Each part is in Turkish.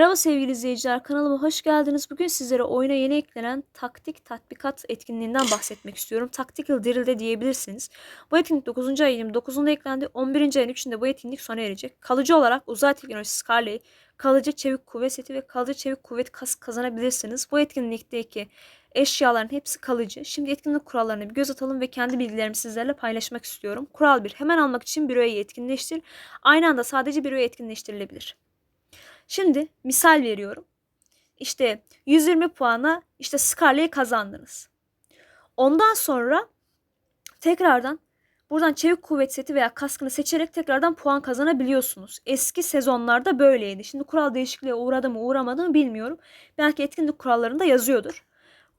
Merhaba sevgili izleyiciler, kanalıma hoş geldiniz. Bugün sizlere oyuna yeni eklenen taktik tatbikat etkinliğinden bahsetmek istiyorum. Tactical Drill de diyebilirsiniz. Bu etkinlik 9. ayın 29'unda eklendi. 11. ayın 3'ünde bu etkinlik sona erecek. Kalıcı olarak uzay teknolojisi Scarlet, kalıcı çevik kuvvet seti ve kalıcı çevik kuvvet kas kazanabilirsiniz. Bu etkinlikteki eşyaların hepsi kalıcı. Şimdi etkinlik kurallarına bir göz atalım ve kendi bilgilerimi sizlerle paylaşmak istiyorum. Kural 1. Hemen almak için üyeyi etkinleştir. Aynı anda sadece bir üye etkinleştirilebilir. Şimdi misal veriyorum. İşte 120 puana işte Scarlet'i kazandınız. Ondan sonra tekrardan buradan çevik kuvvet seti veya kaskını seçerek tekrardan puan kazanabiliyorsunuz. Eski sezonlarda böyleydi. Şimdi kural değişikliğe uğradı mı uğramadı mı bilmiyorum. Belki etkinlik kurallarında yazıyordur.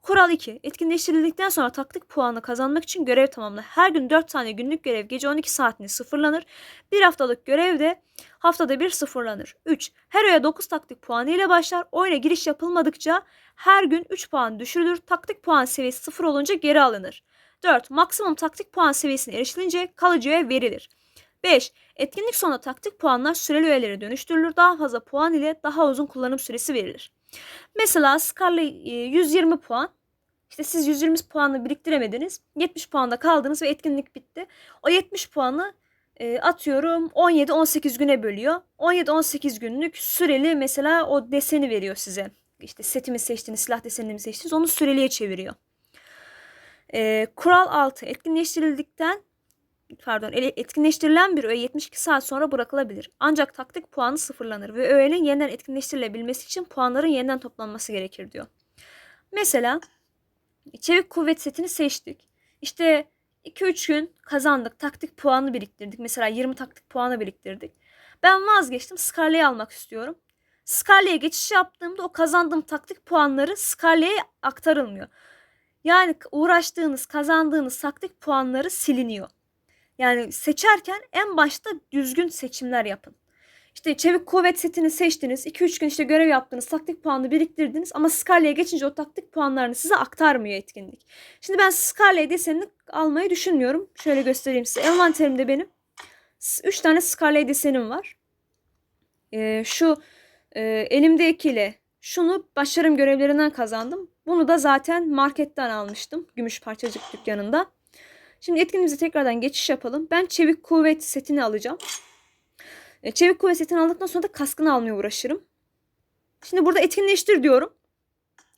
Kural 2. Etkinleştirildikten sonra taktik puanı kazanmak için görev tamamla. Her gün 4 tane günlük görev gece 12 saatinde sıfırlanır. Bir haftalık görev de haftada bir sıfırlanır. 3. Her oya 9 taktik puanı ile başlar. Oyuna giriş yapılmadıkça her gün 3 puan düşürülür. Taktik puan seviyesi 0 olunca geri alınır. 4. Maksimum taktik puan seviyesine erişilince kalıcı öğe verilir. 5. Etkinlik sonunda taktik puanlar süreli öğelere dönüştürülür. Daha fazla puan ile daha uzun kullanım süresi verilir. Mesela Scarlet 120 puan. İşte siz 120 puanı biriktiremediniz. 70 puanda kaldınız ve etkinlik bitti. O 70 puanı e, atıyorum 17-18 güne bölüyor. 17-18 günlük süreli mesela o deseni veriyor size. İşte setimi seçtiniz, silah desenini mi seçtiniz onu süreliye çeviriyor. E, kural 6. Etkinleştirildikten pardon etkinleştirilen bir öğe 72 saat sonra bırakılabilir. Ancak taktik puanı sıfırlanır ve öğenin yeniden etkinleştirilebilmesi için puanların yeniden toplanması gerekir diyor. Mesela çevik kuvvet setini seçtik. İşte 2-3 gün kazandık. Taktik puanı biriktirdik. Mesela 20 taktik puanı biriktirdik. Ben vazgeçtim. Scarlet'i almak istiyorum. Scarlet'e geçiş yaptığımda o kazandığım taktik puanları Scarlet'e aktarılmıyor. Yani uğraştığınız, kazandığınız taktik puanları siliniyor. Yani seçerken en başta düzgün seçimler yapın. İşte çevik kuvvet setini seçtiniz. 2-3 gün işte görev yaptınız. Taktik puanı biriktirdiniz. Ama Scarlet'e geçince o taktik puanlarını size aktarmıyor etkinlik. Şimdi ben Scarlet desenini almayı düşünmüyorum. Şöyle göstereyim size. Envanterimde benim 3 tane Scarlet desenim var. Ee, şu e, elimdekiyle şunu başarım görevlerinden kazandım. Bunu da zaten marketten almıştım. Gümüş parçacık dükkanında. Şimdi etkinliğimize tekrardan geçiş yapalım. Ben çevik kuvvet setini alacağım. E, çevik kuvvet setini aldıktan sonra da kaskını almaya uğraşırım. Şimdi burada etkinleştir diyorum.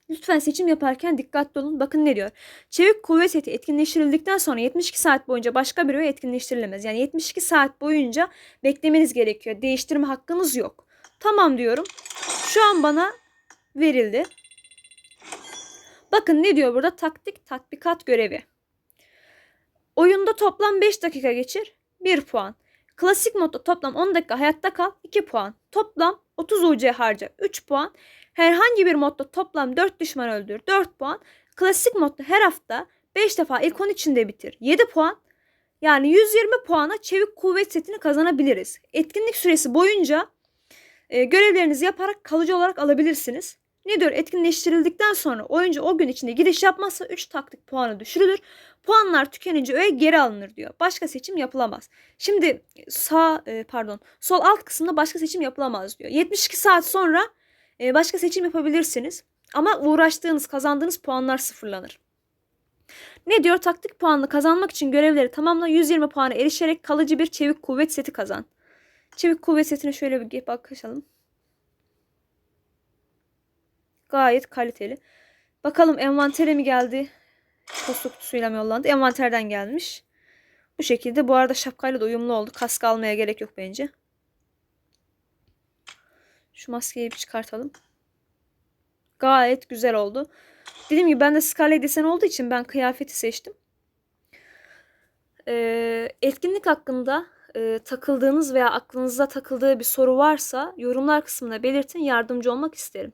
Lütfen seçim yaparken dikkatli olun. Bakın ne diyor. Çevik kuvvet seti etkinleştirildikten sonra 72 saat boyunca başka bir öğe etkinleştirilemez. Yani 72 saat boyunca beklemeniz gerekiyor. Değiştirme hakkınız yok. Tamam diyorum. Şu an bana verildi. Bakın ne diyor burada? Taktik tatbikat görevi. Oyunda toplam 5 dakika geçir. 1 puan. Klasik modda toplam 10 dakika hayatta kal 2 puan. Toplam 30 UC harca 3 puan. Herhangi bir modda toplam 4 düşman öldür 4 puan. Klasik modda her hafta 5 defa ilk 10 içinde bitir 7 puan. Yani 120 puana çevik kuvvet setini kazanabiliriz. Etkinlik süresi boyunca e, görevlerinizi yaparak kalıcı olarak alabilirsiniz. Ne diyor? Etkinleştirildikten sonra oyuncu o gün içinde giriş yapmazsa 3 taktik puanı düşürülür. Puanlar tükenince öğe geri alınır diyor. Başka seçim yapılamaz. Şimdi sağ e, pardon sol alt kısımda başka seçim yapılamaz diyor. 72 saat sonra e, başka seçim yapabilirsiniz. Ama uğraştığınız kazandığınız puanlar sıfırlanır. Ne diyor? Taktik puanını kazanmak için görevleri tamamla 120 puana erişerek kalıcı bir çevik kuvvet seti kazan. Çevik kuvvet setine şöyle bir bakalım. Gayet kaliteli. Bakalım envantere mi geldi? Posta kutusuyla mı yollandı? Envanterden gelmiş. Bu şekilde. Bu arada şapkayla da uyumlu oldu. Kask almaya gerek yok bence. Şu maskeyi bir çıkartalım. Gayet güzel oldu. Dediğim gibi ben de Scarlet desen olduğu için ben kıyafeti seçtim. Ee, etkinlik hakkında e, takıldığınız veya aklınıza takıldığı bir soru varsa yorumlar kısmına belirtin. Yardımcı olmak isterim.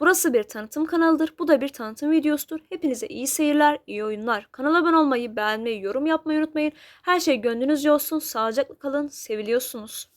Burası bir tanıtım kanalıdır. Bu da bir tanıtım videosudur. Hepinize iyi seyirler, iyi oyunlar. Kanala abone olmayı, beğenmeyi, yorum yapmayı unutmayın. Her şey gönlünüzce olsun. Sağlıcakla kalın. Seviliyorsunuz.